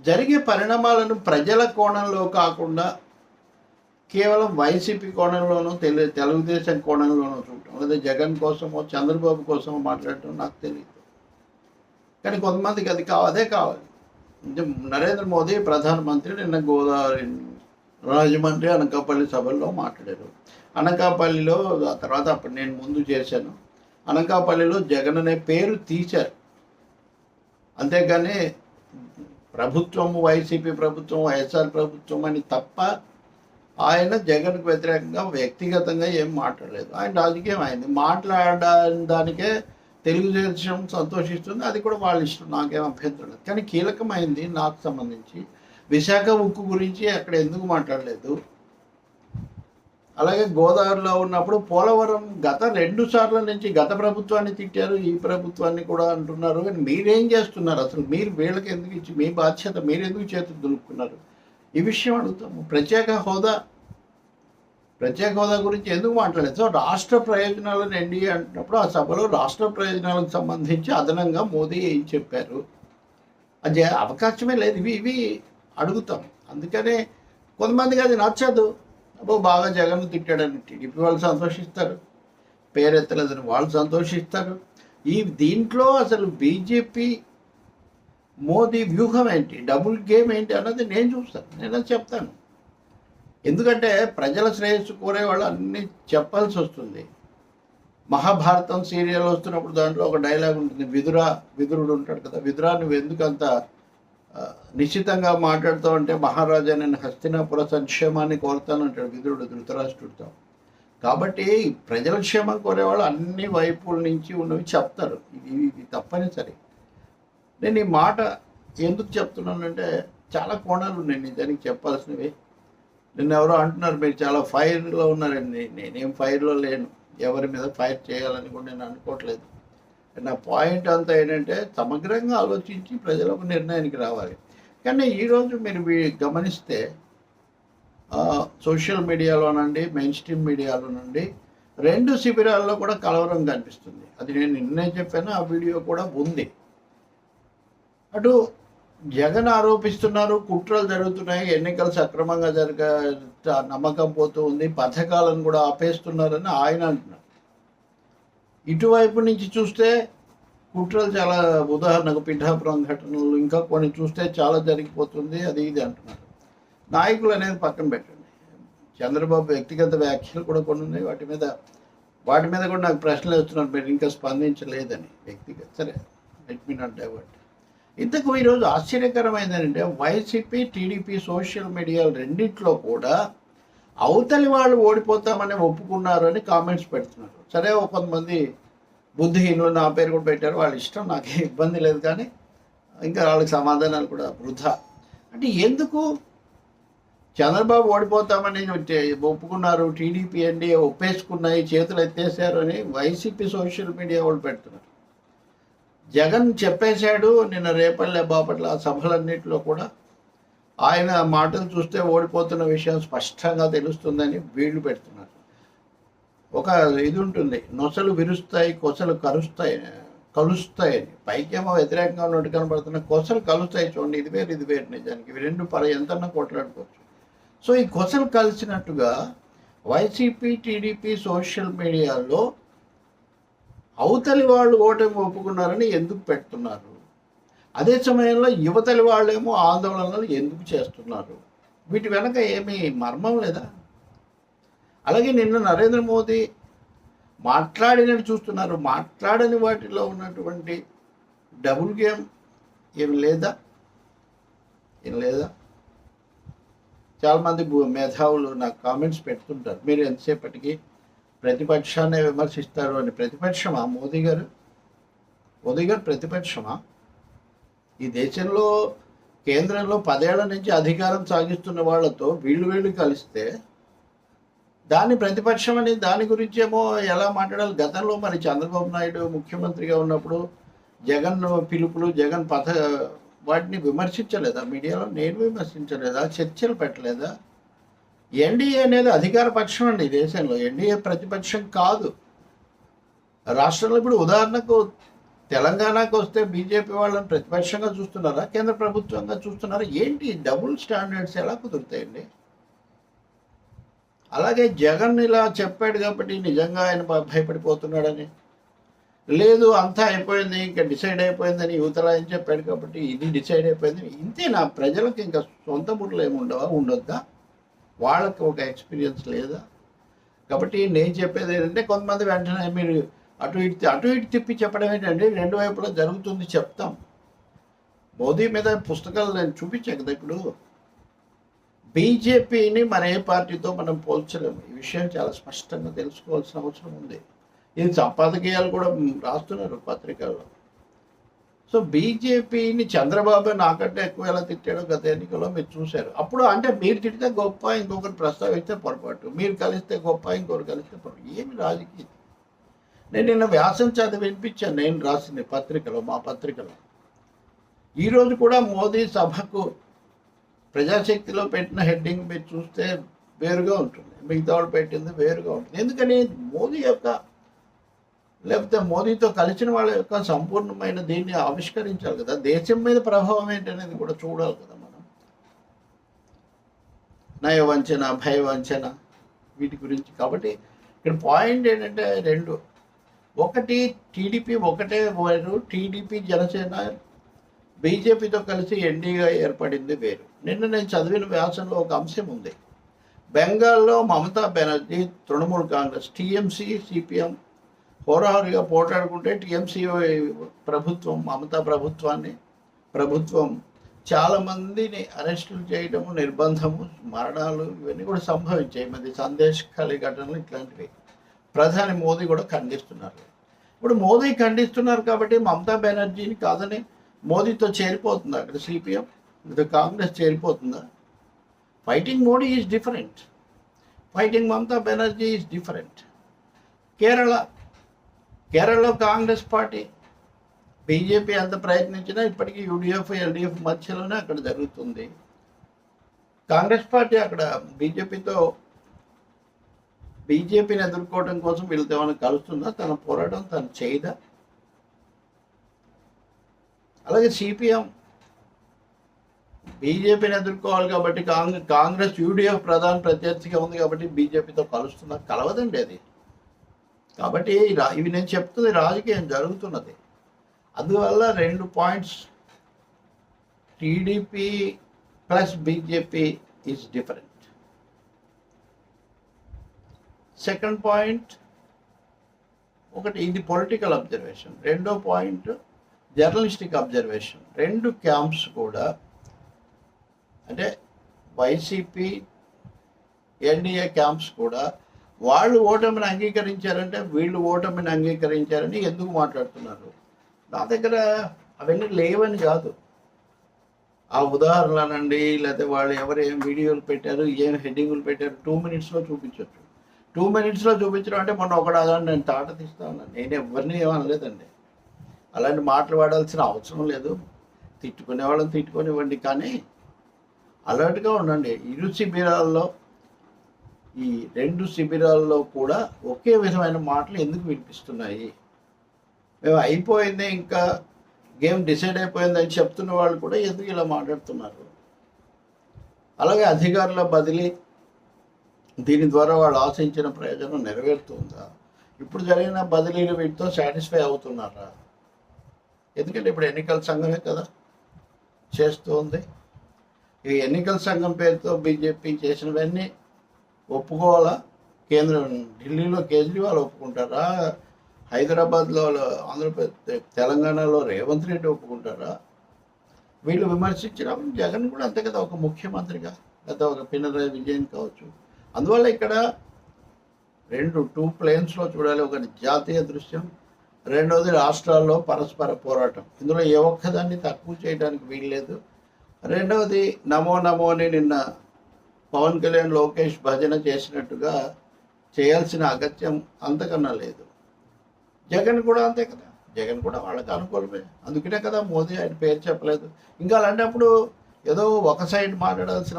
జరిగే పరిణామాలను ప్రజల కోణంలో కాకుండా కేవలం వైసీపీ కోణంలోనూ తెలు తెలుగుదేశం కోణంలోనూ చూడటం లేదా జగన్ కోసమో చంద్రబాబు కోసమో మాట్లాడటం నాకు తెలియదు కానీ కొంతమందికి అది కావ అదే కావాలి. అంటే నరేంద్ర మోదీ ప్రధానమంత్రి నిన్న గోదావరి రాజమండ్రి అనకాపల్లి సభల్లో మాట్లాడారు. అనకాపల్లిలో ఆ తర్వాత అప్పుడు నేను ముందు చేశాను. అనకాపల్లిలో జగన్ అనే పేరు తీశారు. అంతేగాని ప్రభుత్వము వైసీపీ ప్రభుత్వం వైఎస్ఆర్ ప్రభుత్వం అని తప్ప ఆయన జగన్కు వ్యతిరేకంగా వ్యక్తిగతంగా ఏం మాట్లాడలేదు. ఆయన రాజకీయం అయింది. మాట్లాడడానికే దానికే తెలుగుదేశం సంతోషిస్తుంది. అది కూడా వాళ్ళ ఇష్టం. నాకేం అభ్యంతరం లేదు. కానీ కీలకమైంది నాకు సంబంధించి విశాఖ ఉక్కు గురించి అక్కడ ఎందుకు మాట్లాడలేదు? అలాగే గోదావరిలో ఉన్నప్పుడు పోలవరం గత రెండు సార్ల నుంచి గత ప్రభుత్వాన్ని తిట్టారు ఈ ప్రభుత్వాన్ని కూడా అంటున్నారు. కానీ మీరేం చేస్తున్నారు? అసలు మీరు వీళ్ళకి ఎందుకు ఇచ్చి మీ బాధ్యత మీరు ఎందుకు చేతులు దులుపుకున్నారు? ఈ విషయం అడుగుతాము. ప్రత్యేక హోదా ప్రత్యేక హోదా గురించి ఎందుకు మాట్లాడలేదు? సో రాష్ట్ర ప్రయోజనాలను ఎన్డీఏ అంటున్నప్పుడు ఆ సభలో రాష్ట్ర ప్రయోజనాలకు సంబంధించి అదనంగా మోదీ ఏం చెప్పారు? అది అవకాశమే లేదు. ఇవి ఇవి అడుగుతాం అందుకనే కొంతమందికి అది నచ్చదు. అబ్బో బాగా జగన్ తిట్టాడని టీడీపీ వాళ్ళు సంతోషిస్తారు. పేరెత్తలేదని వాళ్ళు సంతోషిస్తారు. ఈ దీంట్లో అసలు బీజేపీ మోదీ వ్యూహం ఏంటి? డబుల్ గేమ్ ఏంటి అన్నది నేను చూస్తాను. నేను చెప్తాను. ఎందుకంటే ప్రజల శ్రేయస్సు కోరే వాళ్ళు అన్నీ చెప్పాల్సి వస్తుంది. మహాభారతం సీరియల్ వస్తున్నప్పుడు దాంట్లో ఒక డైలాగ్ ఉంటుంది. విదురా విదురుడు ఉంటాడు కదా. విదురా నువ్వు ఎందుకంత నిశ్చితంగా మాట్లాడుతూ అంటే మహారాజా నేను హస్తినాపుర సంక్షేమాన్ని కోరుతానంటాడు విదురుడు ధృతరాష్ట్రుడితో. కాబట్టి ప్రజల క్షేమం కోరేవాళ్ళు అన్ని వైపుల నుంచి ఉన్నవి చెప్తారు. ఇది ఇది తప్పనిసరి. నేను ఈ మాట ఎందుకు చెప్తున్నానంటే చాలా కోణాలు ఉన్నాయి నిజానికి చెప్పాల్సినవి. నిన్న ఎవరో అంటున్నారు మీరు చాలా ఫైర్లో ఉన్నారండి నేనేం ఫైర్లో లేను. ఎవరి మీద ఫైర్ చేయాలని కూడా నేను అనుకోవట్లేదు. నా పాయింట్ అంతా ఏంటంటే సమగ్రంగా ఆలోచించి ప్రజలకు నిర్ణయానికి రావాలి. కానీ ఈరోజు మీరు గమనిస్తే సోషల్ మీడియాలోనండి మెయిన్ స్ట్రీమ్ మీడియాలోనండి రెండు శిబిరాల్లో కూడా కలవరం కనిపిస్తుంది. అది నేను నిన్నే చెప్పాను ఆ వీడియో కూడా ఉంది. అటు జగన్ ఆరోపిస్తున్నారు కుట్రలు జరుగుతున్నాయి ఎన్నికలు సక్రమంగా జరగ నమ్మకం పోతూ ఉంది పథకాలను కూడా ఆపేస్తున్నారని ఆయన అంటున్నారు. ఇటువైపు నుంచి చూస్తే కుట్రలు చాలా ఉదాహరణకు పిఠాపురం ఘటనలు ఇంకా కొన్ని చూస్తే చాలా జరిగిపోతుంది అది ఇది అంటున్నారు. నాయకులు అనేది పక్కన పెట్టండి. చంద్రబాబు వ్యక్తిగత వ్యాఖ్యలు కూడా కొన్ని ఉన్నాయి. వాటి మీద వాటి మీద కూడా నాకు ప్రశ్నలు వస్తున్నారు మీరు ఇంకా స్పందించలేదని వ్యక్తిగత. సరే లెట్ మీ నాట్ డైవర్ట్ ఇంతకు ఈరోజు ఆశ్చర్యకరమైంది ఏంటంటే వైసీపీ టీడీపీ సోషల్ మీడియా రెండిట్లో కూడా అవతలి వాళ్ళు ఓడిపోతామని ఒప్పుకున్నారు అని కామెంట్స్ పెడుతున్నారు. సరే ఒక కొంతమంది బుద్ధిహీనులు నా పేరు కూడా పెట్టారు వాళ్ళ ఇష్టం నాకు ఇబ్బంది లేదు కానీ ఇంకా వాళ్ళకి సమాధానాలు కూడా వృధా. అంటే ఎందుకు? చంద్రబాబు ఓడిపోతామని ఒప్పుకున్నారు టీడీపీ అండి ఒప్పేసుకున్నాయి చేతులు ఎత్తేసారు అని వైసీపీ సోషల్ మీడియా వాళ్ళు పెడుతున్నారు. జగన్ చెప్పేశాడు నిన్న రేపల్లె బాపట్ల సభలన్నింటిలో కూడా ఆయన మాటలు చూస్తే ఓడిపోతున్న విషయం స్పష్టంగా తెలుస్తుందని వీళ్ళు పెడుతున్నారు. ఒక ఇది ఉంటుంది నొసలు విరుస్తాయి కొసలు కరుస్తాయి కలుస్తాయని పైకేమో వ్యతిరేకంగా ఉన్నట్టు కనబడుతున్న కొసలు కలుస్తాయి చూడండి ఇది వేరు ఇది వేరు నిజానికి. ఇవి రెండు పర ఎంతన్నా కొట్లాడుకోవచ్చు. సో ఈ కొసలు కలిసినట్టుగా వైసీపీ టీడీపీ సోషల్ మీడియాలో అవతలి వాళ్ళు ఓటమి ఒప్పుకున్నారని ఎందుకు పెడుతున్నారు? అదే సమయంలో యువతలి వాళ్ళేమో ఆందోళనలు ఎందుకు చేస్తున్నారు? వీటి వెనక ఏమీ మర్మం లేదా? అలాగే నిన్న నరేంద్ర మోదీ మాట్లాడినట్టు చూస్తున్నారు. మాట్లాడని వాటిలో ఉన్నటువంటి డబుల్ గేమ్ ఏమి లేదా? ఏం లేదా? చాలామంది భూ- మేధావులు నాకు కామెంట్స్ పెడుతుంటారు. మీరు ఎంతసేపటికి ప్రతిపక్షాన్ని విమర్శిస్తారు అని ప్రతిపక్షమా మోదీ గారు? మోదీ గారు ప్రతిపక్షమా? ఈ దేశంలో కేంద్రంలో పదేళ్ళ నుంచి అధికారం సాగిస్తున్న వాళ్ళతో వీళ్ళు వీళ్ళు కలిస్తే దాన్ని ప్రతిపక్షం అని దాని గురించి ఏమో ఎలా మాట్లాడాలి? గతంలో మరి చంద్రబాబు నాయుడు ముఖ్యమంత్రిగా ఉన్నప్పుడు జగన్ పిలుపులు జగన్ పథ వాటిని విమర్శించలేదా? మీడియాలో నేను విమర్శించలేదా? చర్చలు పెట్టలేదా? ఎన్డీఏ అనేది అధికార పక్షం అండి ఈ దేశంలో. ఎన్డీఏ ప్రతిపక్షం కాదు. రాష్ట్రంలో ఇప్పుడు ఉదాహరణకు తెలంగాణకు వస్తే బీజేపీ వాళ్ళని ప్రతిపక్షంగా చూస్తున్నారా? కేంద్ర ప్రభుత్వంగా చూస్తున్నారా? ఏంటి డబుల్ స్టాండర్డ్స్ ఎలా కుదురుతాయండి? అలాగే జగన్ ఇలా చెప్పాడు కాబట్టి నిజంగా ఆయన భ- భయపడిపోతున్నాడని. లేదు అంతా అయిపోయింది ఇంకా డిసైడ్ అయిపోయిందని యువతల ఆయన చెప్పాడు కాబట్టి ఇది డిసైడ్ అయిపోయింది. ఇంతేనా? ప్రజలకు ఇంకా సొంత బుర్రలు ఏమి ఉండవా? ఉండొద్దా? వాళ్ళకి ఒక ఎక్స్పీరియన్స్ లేదా? కాబట్టి నేను చెప్పేది ఏంటంటే కొంతమంది వెంటనే మీరు అటు ఇటు అటు ఇటు తిప్పి చెప్పడం ఏంటంటే రెండు వైపులా జరుగుతుంది చెప్తాం. మోదీ మీద పుస్తకాలు నేను చూపించాను కదా ఇప్పుడు. బీజేపీని మరే పార్టీతో మనం పోల్చలేము. ఈ విషయం చాలా స్పష్టంగా తెలుసుకోవాల్సిన అవసరం ఉంది. ఇది సంపాదకీయాలు కూడా రాస్తున్నారు పత్రికల్లో. సో బీజేపీని చంద్రబాబు నాకంటే ఎక్కువ ఎలా తిట్టాడో గత ఎన్నికల్లో మీరు చూశారు. అప్పుడు అంటే మీరు తిడితే గొప్ప ఇంకొకరు ప్రస్తావిస్తే పొరపాటు. మీరు కలిస్తే గొప్ప ఇంకొకరు కలిస్తే పొరపాటు. ఏమి రాజకీయం నేను నిన్న వ్యాసం చదివి వినిపించాను నేను రాసిన పత్రికలో మా పత్రికలో. ఈరోజు కూడా మోదీ సభకు ప్రజాశక్తిలో పెట్టిన హెడ్డింగ్ మీరు చూస్తే వేరుగా ఉంటుంది. మిగతా వాళ్ళు పెట్టింది వేరుగా ఉంటుంది. ఎందుకని? మోదీ యొక్క లేకపోతే మోదీతో కలిసిన వాళ్ళ యొక్క సంపూర్ణమైన దీన్ని ఆవిష్కరించాలి కదా. దేశం మీద ప్రభావం ఏంటనేది కూడా చూడాలి కదా మనం. నయవంచన భయవంచన వీటి గురించి. కాబట్టి ఇక్కడ పాయింట్ ఏంటంటే రెండు. ఒకటి టీడీపీ ఒకటే వేరు. టీడీపీ జనసేన బీజేపీతో కలిసి ఎన్డీగా ఏర్పడింది వేరు. నిన్న నేను చదివిన వ్యాసంలో ఒక అంశం ఉంది. బెంగాల్లో Mamata Banerjee Trinamool Congress TMC CPM హోరాహోరీగా పోటాడుకుంటే టీఎంసీ ప్రభుత్వం మమతా ప్రభుత్వాన్ని ప్రభుత్వం చాలామందిని అరెస్టులు చేయడము నిర్బంధము మరణాలు ఇవన్నీ కూడా సంభవించాయి. మరి సందేశ్ ఖాళీ ఘటనలు ఇట్లాంటివి. ప్రధాని మోదీ కూడా ఖండిస్తున్నారు. ఇప్పుడు మోదీ ఖండిస్తున్నారు కాబట్టి మమతా బెనర్జీని కాదని మోదీతో చేరిపోతుందా అక్కడ సిపిఎం? ఇది Congress చేరిపోతుందా? Fighting Modi is different. Fighting Mamata Banerjee is different. Kerala కేరళలో కాంగ్రెస్ పార్టీ బీజేపీ ఎంత ప్రయత్నించినా ఇప్పటికీ యూడిఎఫ్ ఎల్డిఎఫ్ మధ్యలోనే అక్కడ జరుగుతుంది. కాంగ్రెస్ పార్టీ అక్కడ బీజేపీతో బీజేపీని ఎదుర్కోవడం కోసం వీళ్ళతో ఏమైనా కలుస్తుందా? తన పోరాటం తను చేయదా? అలాగే సిపిఎం. బీజేపీని ఎదుర్కోవాలి కాబట్టి కాంగ్రెస్ కాంగ్రెస్ యూడిఎఫ్ ప్రధాన ప్రత్యర్థిగా ఉంది కాబట్టి బీజేపీతో కలుస్తుందా కలవదండి అది. కాబట్టి ఇవి నేను చెప్తుంది రాజకీయం జరుగుతున్నది. అందువల్ల రెండు points TDP plus BJP is different. Second point ఒకటి ఇది పొలిటికల్ అబ్జర్వేషన్. రెండో పాయింట్ జర్నలిస్టిక్ అబ్జర్వేషన్. రెండు క్యాంప్స్ కూడా అంటే వైసీపీ ఎన్డీఏ క్యాంప్స్ కూడా వాళ్ళు ఓటమిని అంగీకరించారంటే వీళ్ళు ఓటమిని అంగీకరించారని ఎందుకు మాట్లాడుతున్నారు? నా దగ్గర అవన్నీ లేవని కాదు. ఆ ఉదాహరణలనండి లేకపోతే వాళ్ళు ఎవరు ఏం వీడియోలు పెట్టారు ఏం హెడ్డింగులు పెట్టారు టూ మినిట్స్లో చూపించవచ్చు టూ మినిట్స్లో చూపించడం అంటే మొన్న ఒకడు అలా నేను తాట తీస్తాను నేను ఎవరిని ఏమనలేదండి అలాంటి మాటలు వాడాల్సిన అవసరం లేదు. తిట్టుకునే వాళ్ళని తిట్టుకునివ్వండి. కానీ అలర్ట్గా ఉండండి. ఇరు శిబిరాల్లో ఈ రెండు శిబిరాల్లో కూడా ఒకే విధమైన మాటలు ఎందుకు వినిపిస్తున్నాయి? మేము అయిపోయింది ఇంకా గేమ్ డిసైడ్ అయిపోయిందని చెప్తున్న వాళ్ళు కూడా ఎందుకు ఇలా మాట్లాడుతున్నారు? అలాగే అధికారుల బదిలీ దీని ద్వారా వాళ్ళు ఆశించిన ప్రయోజనం నెరవేరుతుందా? ఇప్పుడు జరిగిన బదిలీలు వీటితో సాటిస్ఫై అవుతున్నారా? ఎందుకంటే ఇప్పుడు ఎన్నికల సంఘమే కదా చేస్తుంది ఈ ఎన్నికల సంఘం పేరుతో బీజేపీ చేసినవన్నీ ఒప్పుకోవాలా? కేంద్రం ఢిల్లీలో కేజ్రీవాల్ ఒప్పుకుంటారా? హైదరాబాద్లో ఆంధ్రప్రదేశ్ తెలంగాణలో రేవంత్ రెడ్డి ఒప్పుకుంటారా? వీళ్ళు విమర్శించడం జగన్ కూడా అంతే కదా ఒక ముఖ్యమంత్రిగా లేదా ఒక పినరాయి విజయన్ కావచ్చు. అందువల్ల ఇక్కడ రెండు టూ ప్లేన్స్లో చూడాలి. ఒకటి జాతీయ దృశ్యం రెండవది రాష్ట్రాల్లో పరస్పర పోరాటం. ఇందులో ఏ ఒక్కదాన్ని తక్కువ చేయడానికి వీల్లేదు. రెండవది నమో నమో అని నిన్న పవన్ కళ్యాణ్ లోకేష్ భజన చేసినట్టుగా చేయాల్సిన అగత్యం అంతకన్నా లేదు. జగన్ కూడా అంతే కదా. జగన్ కూడా వాళ్ళకి అనుకూలమే. అందుకనే కదా మోదీ ఆయన పేరు చెప్పలేదు. ఇంకా అలాంటప్పుడు ఏదో ఒక సైడ్ మాట్లాడాల్సిన